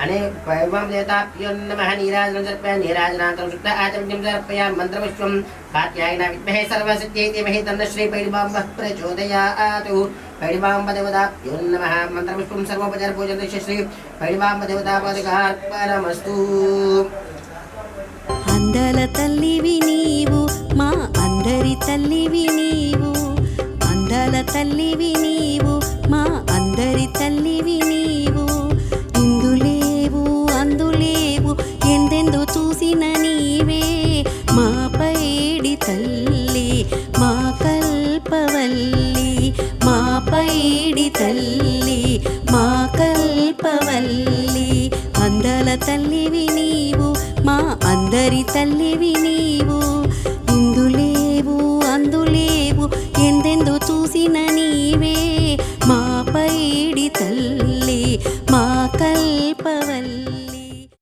మహాకాళీ మహాలక్ష్మి నీరాజనం సమర్పయ నీరాజనాంతరం శుద్ధ ఆచమ్యం సమర్పయ మంత్రపుష్పం కాత్యాయన విద్మహే సర్వసిద్ధ్యై ధీమహి తన్న శ్రీ పైడిబాంబ ప్రచోదయాతు పైడిబాంబ దేవతాభ్యో నమః సర్వోపచార పూజన శ్రీ పైడిబాంబ అందల తల్లివి నీవు మా అందరి తల్లివి నీవు అందల తల్లివి నీవు మా మారీడి తల్లి మా కల్పవల్లి. అందల తల్లివి నీవు మా అందరి తల్లివి నీవు. ఇందులేవు అందులేవు ఎందెందు చూసిన నీవే. మా పైడి తల్లి మా కల్పవల్లి.